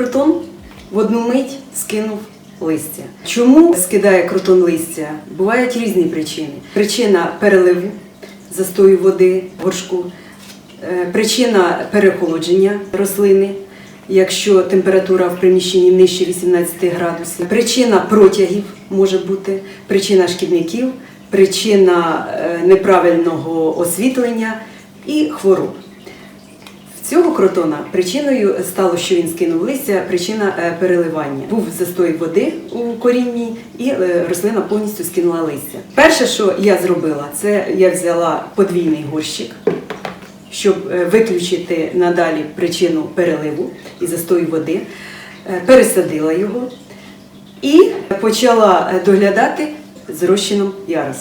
крутон в одну мить скинув листя. Чому скидає крутон листя? Бувають різні причини. Причина переливу, застою води, в горшку, е, причина перехолодження рослини. Якщо температура в приміщенні нижче 18 градусів, причина протягів може бути, причина шкідників, причина е, неправильного освітлення і хвороб. Цього кротона причиною стало, що він скинув листя, причина е, переливання. Був застой води у корінні, і е, рослина повністю скинула листя. Перше, що я зробила, це я взяла подвійний горщик, щоб е, виключити надалі причину переливу і застою води, пересадила його і почала доглядати з розчином ярос.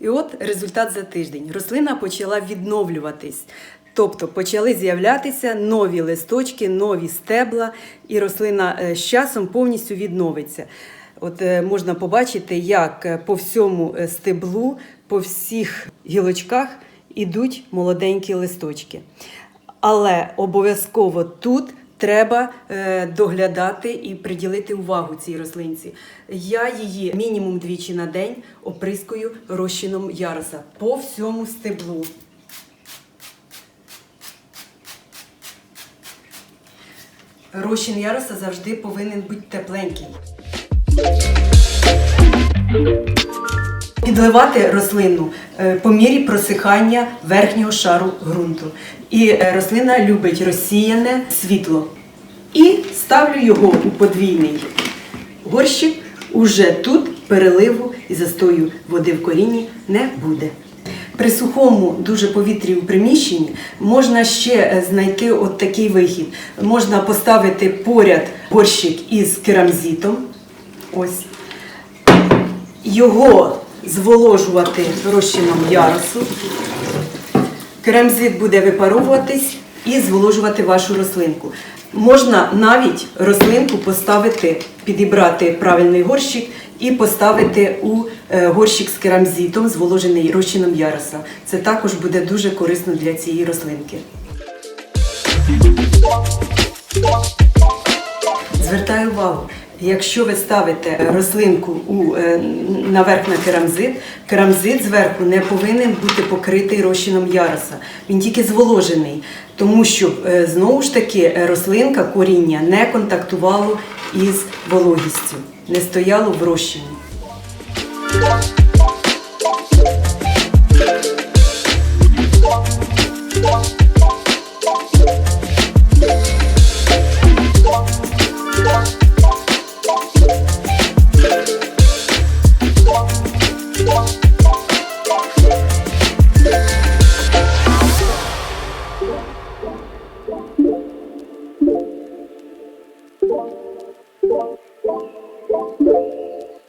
І от результат за тиждень. Рослина почала відновлюватись. Тобто почали з'являтися нові листочки, нові стебла, і рослина е, з часом повністю відновиться. От е, можна побачити, як е, по всьому стеблу, по всіх гілочках ідуть молоденькі листочки. Але обов'язково тут треба доглядати і приділити увагу цій рослинці. Я її мінімум двічі на день оприскую розчином яроса по всьому стеблу. Розчин яроса завжди повинен бути тепленький. Підливати рослину е, по мірі просихання верхнього шару ґрунту. І е, рослина любить розсіяне світло. І ставлю його у подвійний горщик. Уже тут переливу і застою води в корінні не буде. При сухому дуже повітрі у приміщенні можна ще е, знайти от такий вихід. Можна поставити поряд горщик із керамзитом. Ось його зволожувати розчином яросу. Керамзит буде випаровуватись і зволожувати вашу рослинку. Можна навіть рослинку поставити, підібрати правильний горщик і поставити у е, горщик з керамзитом, зволожений розчином яроса. Це також буде дуже корисно для цієї рослинки. Звертаю увагу, якщо ви ставите рослинку у, е, наверх на керамзит, керамзит зверху не повинен бути покритий розчином яроса. Він тільки зволожений, тому що е, знову ж таки рослинка, коріння не контактувало із вологістю, не стояло в розчині.